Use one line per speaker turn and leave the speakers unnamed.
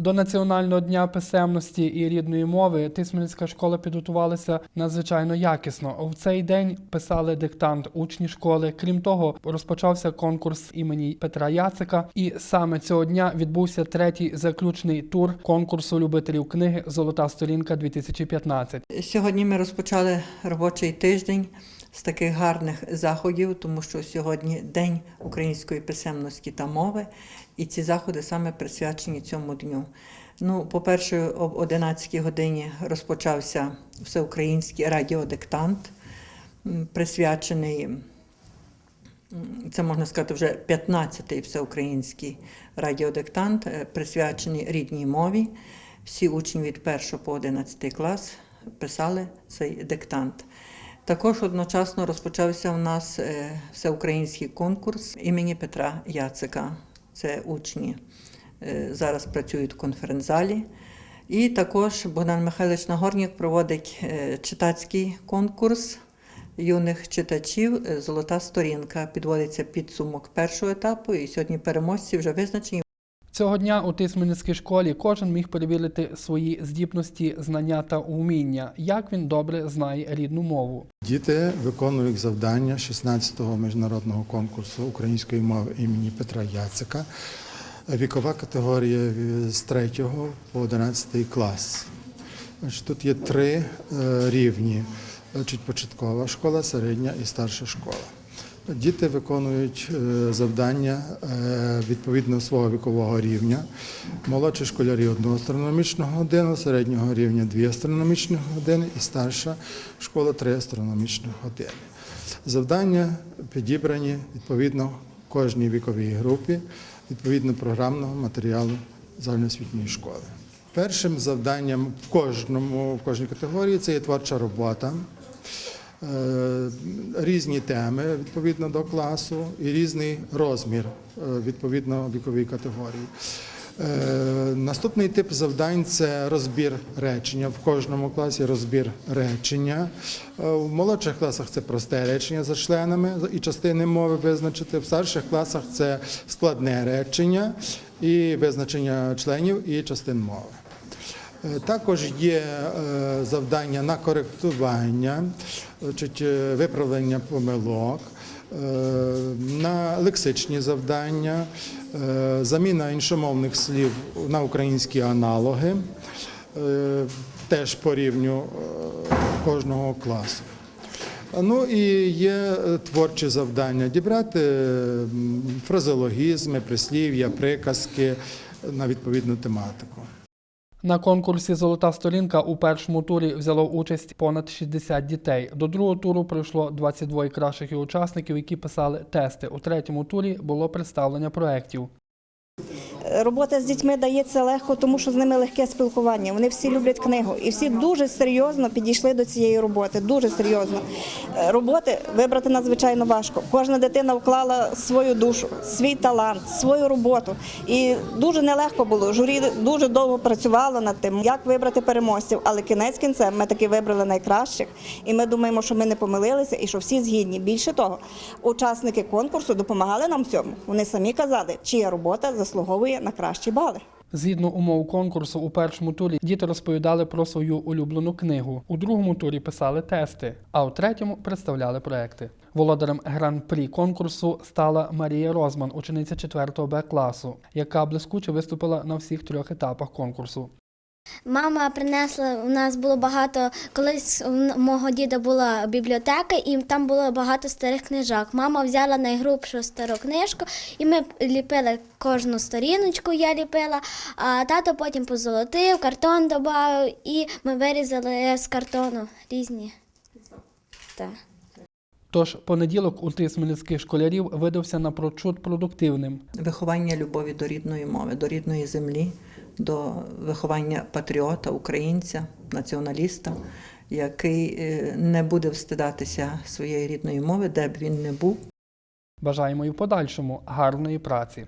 До Національного дня писемності і рідної мови Тисменницька школа підготувалася надзвичайно якісно. В цей день писали диктант учні школи. Крім того, розпочався конкурс імені Петра Яцика. І саме цього дня відбувся третій заключний тур конкурсу любителів книги Золота сторінка 2015
Сьогодні ми розпочали робочий тиждень з таких гарних заходів, тому що сьогодні День української писемності та мови, і ці заходи саме присвячені цьому дню. Ну, по-перше, об 11 годині розпочався всеукраїнський радіодиктант, присвячений, це можна сказати, вже 15-й всеукраїнський радіодиктант, е, присвячений рідній мові. Всі учні від 1 по 11 клас писали цей диктант. Також одночасно розпочався у нас е, всеукраїнський конкурс імені Петра Яцика. Це учні е, зараз працюють в конференц-залі. І також Богдан Михайлович Нагорнік проводить е, читацький конкурс юних читачів Золота сторінка. Підводиться підсумок першого етапу, і сьогодні переможці вже визначені.
Цього дня у Тисменницькій школі кожен міг перевірити свої здібності, знання та уміння, як він добре знає рідну мову.
Діти виконують завдання 16-го міжнародного конкурсу української мови імені Петра Яцика. Вікова категорія з 3 по 11 клас. Тут є три е, рівні: початкова школа, середня і старша школа. Діти виконують е, завдання е, відповідно свого вікового рівня. Молодші школярі одну астрономічну годину, середнього рівня дві астрономічні години і старша школа три астрономічні години. Завдання підібрані відповідно кожній віковій групі, відповідно програмного матеріалу загальноосвітньої школи. Першим завданням в кожному в кожній категорії це є творча робота. Е, різні теми відповідно до класу і різний розмір е, відповідно віковій категорії. Е, Наступний тип завдань це розбір речення. В кожному класі розбір речення. В молодших класах це просте речення за членами і частини мови визначити. В старших класах це складне речення і визначення членів і частин мови. Е, Також є е, завдання на коректування, е, виправлення помилок, на лексичні завдання, заміна іншомовних слів на українські аналоги, теж по рівню кожного класу. Ну і є творчі завдання дібрати м, фразеологізми, прислів'я, приказки на відповідну тематику.
На конкурсі Золота сторінка у першому турі взяло участь понад 60 дітей. До другого туру прийшло 22 кращих учасників, які писали тести. У третьому турі було представлення проєктів.
Робота з дітьми дається легко, тому що з ними легке спілкування. Вони всі люблять книгу і всі дуже серйозно підійшли до цієї роботи. Дуже серйозно. Е, Роботи вибрати надзвичайно важко. Кожна дитина вклала свою душу, свій талант, свою роботу. І дуже нелегко було. Журі дуже довго працювало над тим, як вибрати переможців. Але кінець кінцем ми таки вибрали найкращих. І ми думаємо, що ми не помилилися і що всі згідні. Більше того, учасники конкурсу допомагали нам в цьому. Вони самі казали, чия робота заслуговує на кращі бали.
Згідно умов конкурсу, у першому турі діти розповідали про свою улюблену книгу. У другому турі писали тести, а у третьому представляли проекти. Володарем гран-прі конкурсу стала Марія Розман, учениця 4 Б класу, яка блискуче виступила на всіх трьох етапах конкурсу.
Мама принесла, у нас було багато, колись у мого діда була бібліотека, і там було багато старих книжок. Мама взяла найгрубшу стару книжку, і ми ліпили кожну сторіночку, я ліпила, а тато потім позолотив, картон додав, і ми вирізали з картону різні. Так.
Тож понеділок у тисменницьких школярів видався напрочуд продуктивним.
виховання любові до рідної мови, до рідної землі, до виховання патріота, українця, націоналіста, який е, не буде встидатися своєї рідної мови, де б він не був.
Бажаємо і в подальшому гарної праці.